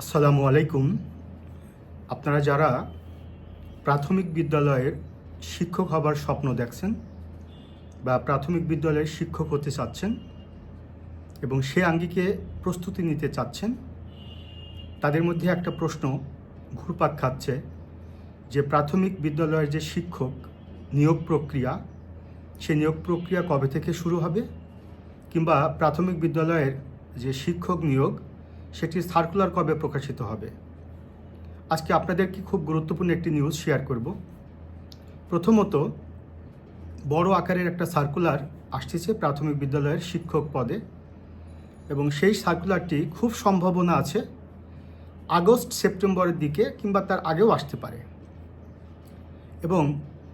আসসালামু আলাইকুম। আপনারা যারা প্রাথমিক বিদ্যালয়ের শিক্ষক হবার স্বপ্ন দেখছেন বা প্রাথমিক বিদ্যালয়ের শিক্ষক হতে চাচ্ছেন এবং সে আঙ্গিকে প্রস্তুতি নিতে চাচ্ছেন, তাদের মধ্যে একটা প্রশ্ন ঘুরপাক খাচ্ছে যে প্রাথমিক বিদ্যালয়ের যে শিক্ষক নিয়োগ প্রক্রিয়া, সে নিয়োগ প্রক্রিয়া কবে থেকে শুরু হবে? কিংবা প্রাথমিক বিদ্যালয়ের যে শিক্ষক নিয়োগ সেটির সার্কুলার কবে প্রকাশিত হবে? আজকে আপনাদেরকে খুব গুরুত্বপূর্ণ একটি নিউজ শেয়ার করব? প্রথমত, বড় আকারের একটা সার্কুলার আসতেছে প্রাথমিক বিদ্যালয়ের শিক্ষক পদে এবং সেই সার্কুলারটি খুব সম্ভাবনা আছে আগস্ট সেপ্টেম্বরের দিকে কিংবা তার আগেও আসতে পারে। এবং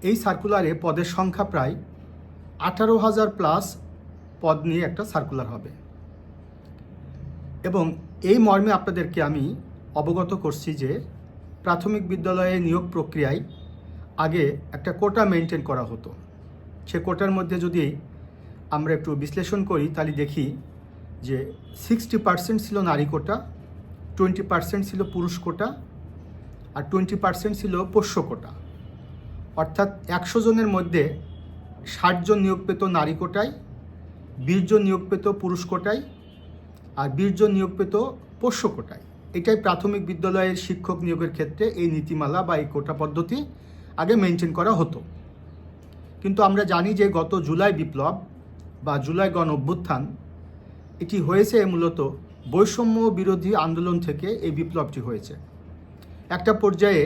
এই সার্কুলারে পদের সংখ্যা প্রায় আঠারো হাজার প্লাস পদ নিয়ে একটা সার্কুলার হবে। এবং এই মর্মে আপনাদেরকে আমি অবগত করছি যে প্রাথমিক বিদ্যালয়ে নিয়োগ প্রক্রিয়ায় আগে একটা কোটা মেনটেন করা হতো। সে কোটার মধ্যে যদি আমরা একটু বিশ্লেষণ করি, তাহলে দেখি যে সিক্সটি পার্সেন্ট ছিল নারী কোটা টোয়েন্টি পার্সেন্ট ছিল পুরুষ কোটা, আর টোয়েন্টি পার্সেন্ট ছিল পোষ্য কোটা। অর্থাৎ একশো জনের মধ্যে ষাটজন নিয়োগ পেত নারী কোটায়, বিশ জন নিয়োগ পেত পুরুষ কোটায় আর জন নিয়োগ পেত পোষ্য কোটায়। এটাই প্রাথমিক বিদ্যালয়ের শিক্ষক নিয়োগের ক্ষেত্রে এই নীতিমালা বা এই কোটা পদ্ধতি আগে মেনটেন করা হতো। কিন্তু আমরা জানি যে গত জুলাই বিপ্লব বা জুলাই গণ অভ্যুত্থান, এটি হয়েছে মূলত বৈষম্য বিরোধী আন্দোলন থেকে এই বিপ্লবটি হয়েছে। একটা পর্যায়ে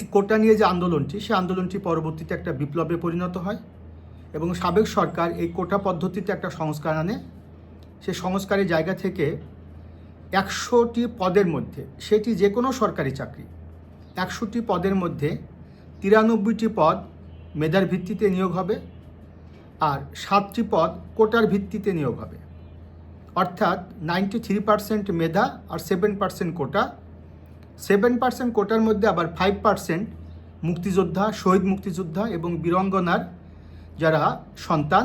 এই কোটা নিয়ে যে আন্দোলনটি, সে আন্দোলনটি পরবর্তীতে একটা বিপ্লবে পরিণত হয় এবং সাবেক সরকার এই কোটা পদ্ধতিতে একটা সংস্কার আনে। সে সংস্কারের জায়গা থেকে একশোটি পদের মধ্যে, সেটি যে কোনো সরকারি চাকরি, একশোটি পদের মধ্যে তিরানব্বইটি পদ মেধার ভিত্তিতে নিয়োগ হবে আর সাতটি পদ কোটার ভিত্তিতে নিয়োগ হবে। অর্থাৎ নাইনটি থ্রি পার্সেন্ট মেধা আর seven percent quota. Seven percent কোটার মধ্যে আবার ফাইভ পার্সেন্ট মুক্তিযোদ্ধা, শহীদ মুক্তিযোদ্ধা এবং বীরঙ্গনার যারা সন্তান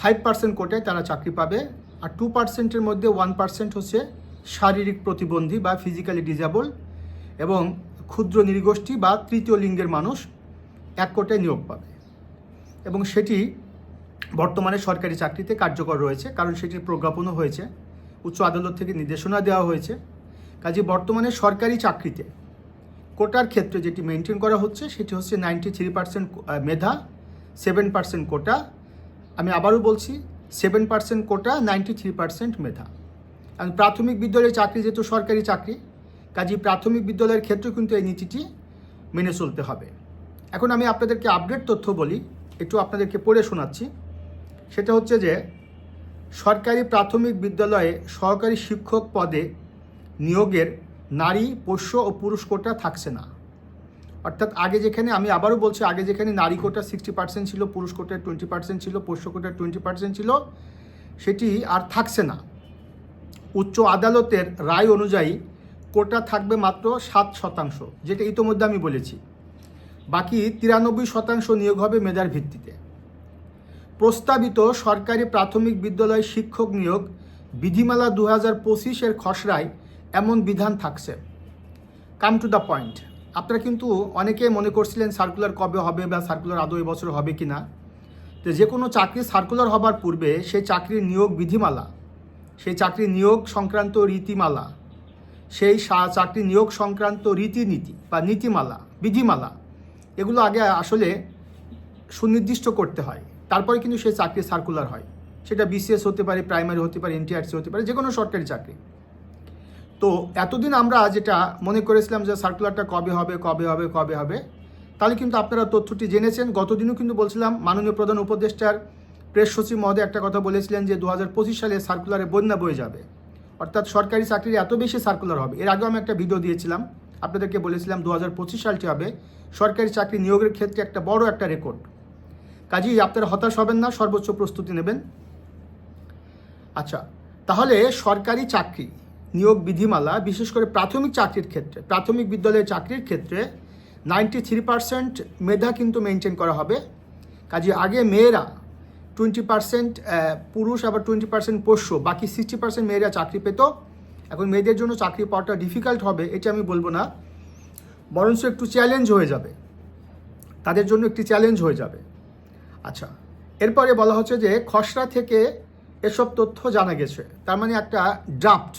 ফাইভ পার্সেন্ট কোটায় তারা চাকরি পাবে আর টু পার্সেন্টের মধ্যে ওয়ান পার্সেন্ট হচ্ছে শারীরিক প্রতিবন্ধী বা ফিজিক্যালি ডিজেবল এবং ক্ষুদ্র নৃগোষ্ঠী বা তৃতীয় লিঙ্গের মানুষ এক কোটায় নিয়োগ পাবে। এবং সেটি বর্তমানে সরকারি চাকরিতে কার্যকর রয়েছে, কারণ সেটির প্রজ্ঞাপনও হয়েছে, উচ্চ আদালত থেকে নির্দেশনা দেওয়া হয়েছে। কাজে বর্তমানে সরকারি চাকরিতে কোটার ক্ষেত্রে যেটি মেনটেন করা হচ্ছে, সেটি হচ্ছে নাইনটি থ্রি পার্সেন্ট মেধা সেভেন পার্সেন্ট কোটা আবারও বলছি seven percent quota ninety three percent মেধা। কারণ প্রাথমিক বিদ্যালয়ের চাকরি যেহেতু সরকারি চাকরি, কাজে প্রাথমিক বিদ্যালয়ের ক্ষেত্রেও কিন্তু এই নীতিটি মেনে চলতে হবে। এখন আমি আপনাদেরকে আপডেট তথ্য বলি, একটু আপনাদেরকে পড়ে শোনাচ্ছি। সেটা হচ্ছে যে, সরকারি প্রাথমিক বিদ্যালয়ে সহকারী শিক্ষক পদে নিয়োগের নারী, পোষ্য ও পুরুষ কোটা থাকছে না। অর্থাৎ আগে যেখানে, আমি আবারও বলছি, আগে যেখানে নারী কোটা সিক্সটি পার্সেন্ট ছিল, পুরুষ কোটা টোয়েন্টি পার্সেন্ট ছিল পোষ্য কোটা টোয়েন্টি পার্সেন্ট ছিল, সেটি আর থাকছে না। উচ্চ আদালতের রায় অনুযায়ী কোটা থাকবে মাত্র সাত শতাংশ, যেটা ইতোমধ্যে আমি বলেছি। বাকি তিরানব্বই শতাংশ নিয়োগ হবে মেধার ভিত্তিতে। প্রস্তাবিত সরকারি প্রাথমিক বিদ্যালয় শিক্ষক নিয়োগ বিধিমালা দু হাজার পঁচিশের খসড়ায় এমন বিধান থাকছে। কাম টু দ্য পয়েন্ট আপনারা কিন্তু অনেকে মনে করছিলেন সার্কুলার কবে হবে বা সার্কুলার আদৌ এবছর হবে কি না তো যে কোনো চাকরি সার্কুলার হবার পূর্বে সেই চাকরির নিয়োগ বিধিমালা, সেই চাকরি নিয়োগ সংক্রান্ত রীতিমালা, সেই চাকরি নিয়োগ সংক্রান্ত রীতিনীতি বা নীতিমালা, বিধিমালা, এগুলো আগে আসলে সুনির্দিষ্ট করতে হয়। তারপরে কিন্তু সেই চাকরি সার্কুলার হয়। সেটা বিসিএস হতে পারে প্রাইমারি হতে পারে এনটিআরসি হতে পারে যে কোনো সরকারি চাকরি। তো এতদিন আমরা যেটা মনে করেছিলাম যে সার্কুলারটা কবে হবে কবে হবে কবে হবে, তাহলে কিন্তু আপনারা তথ্যটি জেনেছেন। গতদিনও কিন্তু বলছিলাম, মাননীয় প্রধান উপদেষ্টার প্রেস সচিব মহোদয় একটা কথা বলেছিলেন যে দু হাজার পঁচিশ সালে সার্কুলারে বন্যা বয়ে যাবে। অর্থাৎ সরকারি চাকরির এত বেশি সার্কুলার হবে। এর আগেও আমি একটা ভিডিও দিয়েছিলাম, আপনাদেরকে বলেছিলাম দু হাজার পঁচিশ সালটি হবে। সরকারি চাকরি নিয়োগের ক্ষেত্রে একটা বড় একটা রেকর্ড কাজেই আপনারা হতাশ হবেন না, সর্বোচ্চ প্রস্তুতি নেবেন। আচ্ছা তাহলে সরকারি চাকরি নিয়োগ বিধিমালা, বিশেষ করে প্রাথমিক চাকরির ক্ষেত্রে, প্রাথমিক বিদ্যালয়ের চাকরির ক্ষেত্রে নাইনটি থ্রি পার্সেন্ট মেধা কিন্তু মেনটেন করা হবে। কাজে আগে মেয়েরা টোয়েন্টি পার্সেন্ট পুরুষ আবার টোয়েন্টি পার্সেন্ট পোষ্য, বাকি সিক্সটি পার্সেন্ট মেয়েরা চাকরি পেত। এখন মেয়েদের জন্য চাকরি পাওয়াটা ডিফিকাল্ট হবে, এটা আমি বলব না। বরঞ্চ একটু চ্যালেঞ্জ হয়ে যাবে। তাদের জন্য একটি চ্যালেঞ্জ হয়ে যাবে। আচ্ছা এরপরে বলা হচ্ছে যে খসড়া থেকে এসব তথ্য জানা গেছে। তার মানে একটা ড্রাফট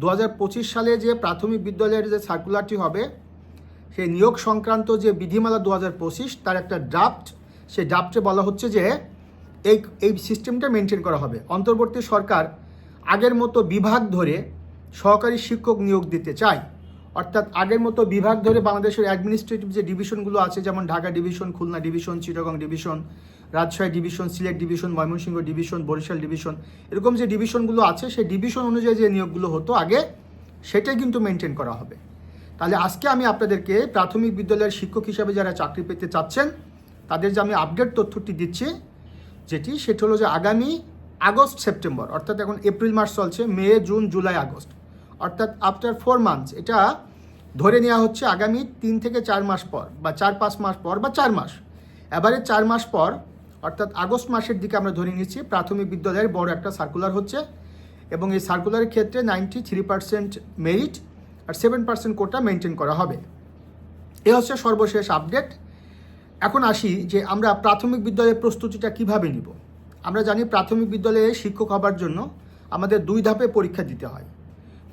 দু হাজার পঁচিশ সালে যে প্রাথমিক বিদ্যালয়ের যে সার্কুলারটি হবে, সেই নিয়োগ সংক্রান্ত যে বিধিমালা দু হাজার পঁচিশ, তার একটা ড্রাফট সেই ড্রাফটে বলা হচ্ছে যে এই এই সিস্টেমটা মেনটেন করা হবে। অন্তর্বর্তী সরকার আগের মতো বিভাগ ধরে সহকারী শিক্ষক নিয়োগ দিতে চায়। অর্থাৎ আগের মতো বিভাগ ধরে বাংলাদেশের অ্যাডমিনিস্ট্রেটিভ যে ডিভিশনগুলো আছে, যেমন Dhaka division Khulna division Chittagong division Rajshahi division Sylhet division Mymensingh division Barisal division এরকম যে ডিভিশনগুলো আছে, সেই ডিভিশন অনুযায়ী যে নিয়োগগুলো হতো আগে, সেটাই কিন্তু মেনটেন করা হবে। তাহলে আজকে আমি আপনাদেরকে প্রাথমিক বিদ্যালয়ের শিক্ষক হিসাবে যারা চাকরি পেতে চাচ্ছেন, তাদের যে আমি আপডেট তথ্যটি দিচ্ছি, যেটি সেটি হলো যে আগামী আগস্ট সেপ্টেম্বর অর্থাৎ এখন এপ্রিল মাস চলছে, মে, জুন, জুলাই, আগস্ট। অর্থাৎ আফটার ফোর মান্থস এটা ধরে নেওয়া হচ্ছে আগামী তিন থেকে চার মাস পর, বা চার পাঁচ মাস পর, বা চার মাস। এবারে চার মাস পর, অর্থাৎ আগস্ট মাসের দিকে আমরা ধরে নিচ্ছি, প্রাথমিক বিদ্যালয়ের বড় একটা সার্কুলার হচ্ছে। এবং এই সার্কুলারের ক্ষেত্রে নাইনটি থ্রি পার্সেন্ট মেরিট আর সেভেন পার্সেন্ট কোটা মেনটেন করা হবে। এ হচ্ছে সর্বশেষ আপডেট এখন আসি যে আমরা প্রাথমিক বিদ্যালয়ের প্রস্তুতিটা কীভাবে নিব? আমরা জানি প্রাথমিক বিদ্যালয়ে শিক্ষক হবার জন্য আমাদের দুই ধাপে পরীক্ষা দিতে হয়।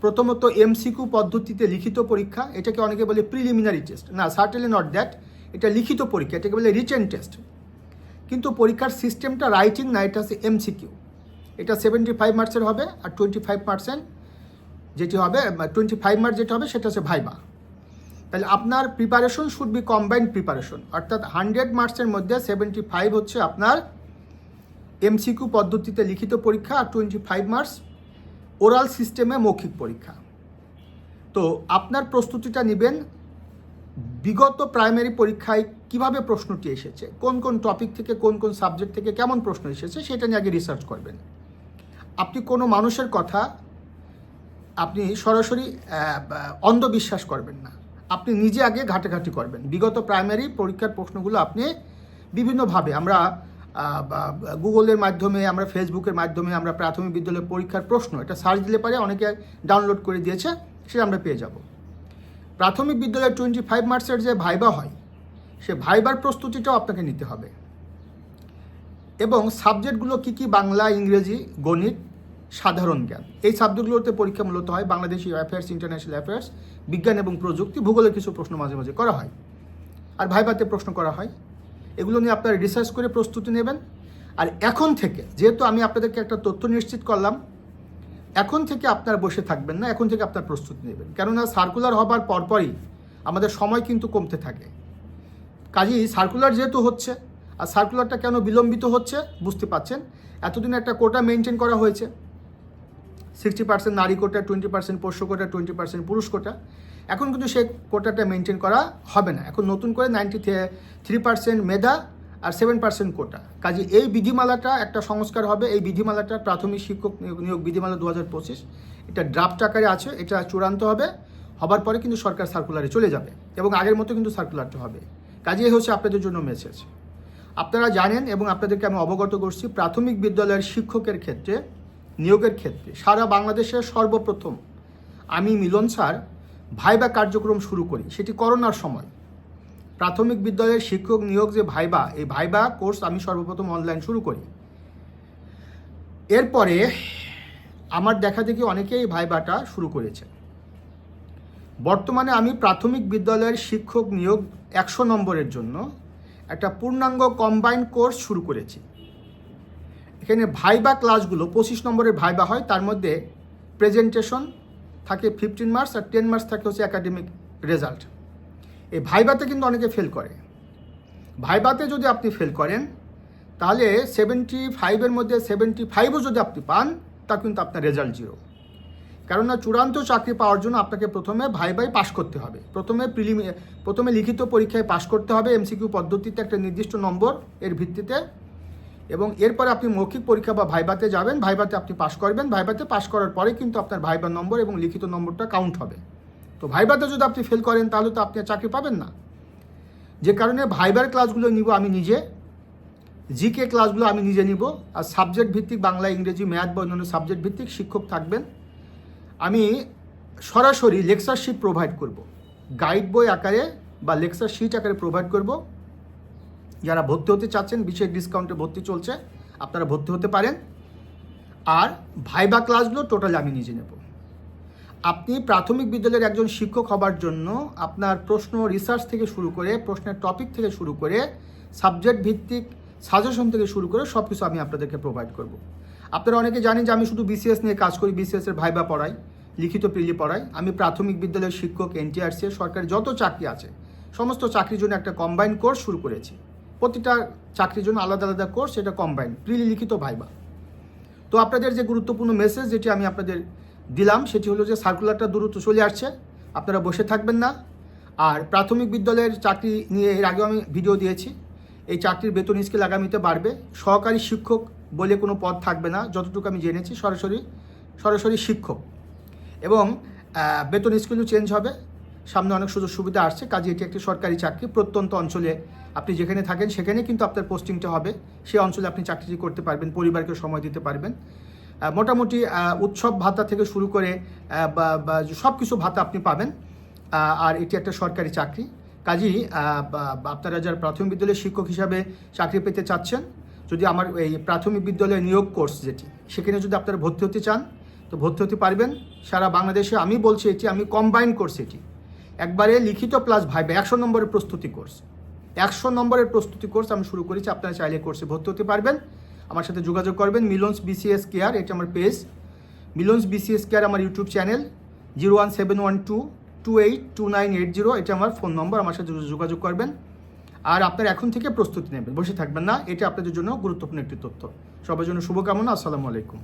প্রথমত এমসিকিউ পদ্ধতিতে লিখিত পরীক্ষা, এটাকে অনেকে বলে প্রিলিমিনারি টেস্ট না সার্টেলি নট দ্যাট এটা লিখিত পরীক্ষা, এটাকে বলে রিটেন টেস্ট কিন্তু পরীক্ষার সিস্টেমটা রাইটিং না, এটা হচ্ছে এমসিকিউ এটা সেভেন্টি ফাইভ মার্কসের হবে আর টোয়েন্টি ফাইভ পার্সেন্ট যেটি হবে টোয়েন্টি ফাইভ মার্কস যেটা হবে, সেটা হচ্ছে ভাইবা। তাহলে আপনার preparation should be combined preparation অর্থাৎ হান্ড্রেড মার্কসের মধ্যে সেভেন্টি ফাইভ হচ্ছে আপনার এমসিকিউ পদ্ধতিতে লিখিত পরীক্ষা আর টোয়েন্টি ফাইভ মার্কস ওরাল সিস্টেমে মৌখিক পরীক্ষা। তো আপনার প্রস্তুতিটা নেবেন, বিগত প্রাইমারি পরীক্ষায় কীভাবে প্রশ্নটি এসেছে, কোন কোন টপিক থেকে, কোন কোন সাবজেক্ট থেকে কেমন প্রশ্ন এসেছে সেটা নিয়ে আগে রিসার্চ করবেন। আপনি কোনো মানুষের কথা আপনি সরাসরি অন্ধবিশ্বাস করবেন না। আপনি নিজে আগে ঘাটাঘাটি করবেন। বিগত প্রাইমারি পরীক্ষার প্রশ্নগুলো আপনি বিভিন্নভাবে আমরা গুগলের মাধ্যমে, আমরা ফেসবুকের মাধ্যমে আমরা প্রাথমিক বিদ্যালয়ের পরীক্ষার প্রশ্ন এটা সার্চ দিলে পারে, অনেকে ডাউনলোড করে দিয়েছে, সেটা আমরা পেয়ে যাব। প্রাথমিক বিদ্যালয়ের টোয়েন্টি ফাইভ মার্কসের যে ভাইবা হয়, সে ভাইবার প্রস্তুতিটাও আপনাকে নিতে হবে। এবং সাবজেক্টগুলো কি কি? বাংলা, ইংরেজি, গণিত, সাধারণ জ্ঞান। এই সাবজেক্টগুলোতে পরীক্ষা মূলত হয় বাংলাদেশি অ্যাফেয়ার্স ইন্টারন্যাশনাল অ্যাফেয়ার্স বিজ্ঞান এবং প্রযুক্তি, ভূগোলের কিছু প্রশ্ন মাঝে মাঝে করা হয়। আর ভাইবাতে প্রশ্ন করা হয়। এগুলো নিয়ে আপনারা রিসার্চ করে প্রস্তুতি নেবেন। আর এখন থেকে, যেহেতু আমি আপনাদেরকে একটা তথ্য নিশ্চিত করলাম, এখন থেকে আপনার বসে থাকবেন না, এখন থেকে আপনার প্রস্তুতি নেবেন। কেননা সার্কুলার হবার পরপরই আমাদের সময় কিন্তু কমতে থাকে। কাজেই সার্কুলার যেহেতু হচ্ছে, আর সার্কুলারটা কেন বিলম্বিত হচ্ছে বুঝতে পাচ্ছেন এতদিন একটা কোটা মেনটেন করা হয়েছে। সিক্সটি পার্সেন্ট নারী কোটা টোয়েন্টি পার্সেন্ট পোষ্য কোটা টোয়েন্টি পার্সেন্ট পুরুষ কোটা। এখন কিন্তু সেই কোটাটা মেনটেন করা হবে না। এখন নতুন করে নাইনটি থ্রি পার্সেন্ট মেধা আর সেভেন পার্সেন্ট কোটা। কাজে এই বিধিমালাটা একটা সংস্কার হবে। এই বিধিমালাটা প্রাথমিক শিক্ষক নিয়োগ- বিধিমালা দু হাজার পঁচিশ। এটা ড্রাফট আকারে আছে, এটা চূড়ান্ত হবে। হবার পরে কিন্তু সরকার সার্কুলারে চলে যাবে এবং আগের মতো কিন্তু সার্কুলারটা হবে। কাজে হচ্ছে আপনাদের জন্য মেসেজ আপনারা জানেন এবং আপনাদেরকে আমি অবগত করছি, প্রাথমিক বিদ্যালয়ের শিক্ষকের ক্ষেত্রে নিয়োগের ক্ষেত্রে সারা বাংলাদেশের সর্বপ্রথম আমি মিলন স্যার ভাইবা কার্যক্রম শুরু করি, সেটি করোনার সময়। প্রাথমিক বিদ্যালয়ের শিক্ষক নিয়োগ যে ভাইবা, এই ভাইবা কোর্স আমি সর্বপ্রথম অনলাইন শুরু করি। এরপরে আমার দেখা দেখি অনেকেই ভাইবাটা শুরু করেছে। বর্তমানে আমি প্রাথমিক বিদ্যালয়ের শিক্ষক নিয়োগ একশো নম্বরের জন্য একটা পূর্ণাঙ্গ কম্বাইন্ড কোর্স শুরু করেছি। এখানে ভাইবা ক্লাসগুলো পঁচিশ নম্বরের ভাইবা হয়, তার মধ্যে প্রেজেন্টেশন থাকে ফিফটিন মার্কস আর টেন মার্কস থাকে হচ্ছে একাডেমিক রেজাল্ট এই ভাইবাতে কিন্তু অনেকে ফেল করে। ভাইবাতে যদি আপনি ফেল করেন, তাহলে সেভেন্টি ফাইভের মধ্যে সেভেন্টি ফাইভও যদি আপনি পান তা কিন্তু আপনার রেজাল্ট জিরো কেননা চূড়ান্ত চাকরি পাওয়ার জন্য আপনাকে প্রথমে ভাই ভাই পাশ করতে হবে। প্রথমে প্রিলিমি প্রথমে লিখিত পরীক্ষায় পাশ করতে হবে এমসিকিউ পদ্ধতিতে একটা নির্দিষ্ট নম্বর এর ভিত্তিতে এবং এরপরে আপনি মৌখিক পরীক্ষা বা ভাইবাতে যাবেন ভাইবাতে আপনি পাশ করবেন ভাইবাতে পাশ করার পরে কিন্তু আপনার ভাইবার নম্বর এবং লিখিত নম্বরটা কাউন্ট হবে। তো ভাইবাতে যদি আপনি ফেল করেন, তাহলে তো আপনি চাকরি পাবেন না। যে কারণে ভাইবার ক্লাসগুলো নিব আমি নিজে জিকে ক্লাসগুলো আমি নিজে নিব, আর সাবজেক্ট ভিত্তিক বাংলা, ইংরেজি ম্যাথ বা অন্যান্য সাবজেক্ট ভিত্তিক শিক্ষক থাকবেন। আমি সরাসরি লেকচার শিট প্রোভাইড করব। গাইড বই আকারে বা লেকচার শিট আকারে প্রোভাইড করব। যারা ভর্তি হতে চাচ্ছেন, বিশেষ ডিসকাউন্টে ভর্তি চলছে, আপনারা ভর্তি হতে পারেন। আর ভাইবা ক্লাসগুলো টোটালি আমি নিজে নেব। আপনি প্রাথমিক বিদ্যালয়ের একজন শিক্ষক হবার জন্য আপনার প্রশ্ন রিসার্চ থেকে শুরু করে, প্রশ্নের টপিক থেকে শুরু করে সাবজেক্ট ভিত্তিক সাজেশন থেকে শুরু করে সব কিছু আমি আপনাদেরকে প্রোভাইড করব। আপনারা অনেকে জানেন যে আমি শুধু বিসিএস নিয়ে কাজ করি বিসিএস এর ভাইবা পড়াই, লিখিত প্রিলি পড়াই। আমি প্রাথমিক বিদ্যালয়ের শিক্ষক এনটিআরসি সরকারি যত চাকরি আছে, সমস্ত চাকরির জন্য একটা কম্বাইন কোর্স শুরু করেছি। প্রতিটা চাকরির জন্য আলাদা আলাদা কোর্স এটা কম্বাইন প্রিলি লিখিত ভাইবা তো আপনাদের যে গুরুত্বপূর্ণ মেসেজ যেটি আমি আপনাদের দিলাম, সেটি হলো যে সার্কুলারটা দ্রুত চলে আসছে, আপনারা বসে থাকবেন না। আর প্রাথমিক বিদ্যালয়ের চাকরি নিয়ে এর আগেও আমি ভিডিও দিয়েছি। এই চাকরির বেতন স্কেল আগামীতে বাড়বে। সহকারী শিক্ষক বলে কোনো পদ থাকবে না, যতটুকু আমি জেনেছি, সরাসরি সরাসরি শিক্ষক। এবং বেতন স্কেলও চেঞ্জ হবে। সামনে অনেক সুযোগ সুবিধা আসছে। কাজে এটি একটি সরকারি চাকরি। প্রত্যন্ত অঞ্চলে আপনি যেখানে থাকেন সেখানে কিন্তু আপনার পোস্টিংটা হবে। সেই অঞ্চলে আপনি চাকরিটি করতে পারবেন, পরিবারকে সময় দিতে পারবেন। মোটামুটি উৎসব ভাতা থেকে শুরু করে সব কিছু ভাতা আপনি পাবেন। আর এটি একটা সরকারি চাকরি। কাজেই আপনারা যারা প্রাথমিক বিদ্যালয়ের শিক্ষক হিসাবে চাকরি পেতে চাচ্ছেন, যদি আমার এই প্রাথমিক বিদ্যালয়ের নিয়োগ কোর্স যেটি, সেখানে যদি আপনারা ভর্তি হতে চান, তো ভর্তি হতে পারবেন। সারা বাংলাদেশে আমি বলছি এটি, আমি কম্বাইন কোর্স এটি। একবারে লিখিত প্লাস ভাইবে একশো নম্বরের প্রস্তুতি কোর্স একশো নম্বরের প্রস্তুতি কোর্স আমি শুরু করেছি, আপনারা চাইলে কোর্সে ভর্তি হতে পারবেন। আমার সাথে যোগাযোগ করবেন, মিলন্স বিসিএস কেয়ার এটা আমার পেজ মিলন্স বিসিএস কেয়ার আমার YouTube channel zero one seven one two two eight two nine eight zero এটা আমার ফোন নম্বর আমার সাথে যোগাযোগ করবেন। আর আপনার এখন থেকে প্রস্তুতি নেবেন, বসে থাকবেন না, এটা আপনাদের জন্য গুরুত্বপূর্ণ একটি তথ্য। সবার জন্য শুভকামনা, আসসালামু আলাইকুম।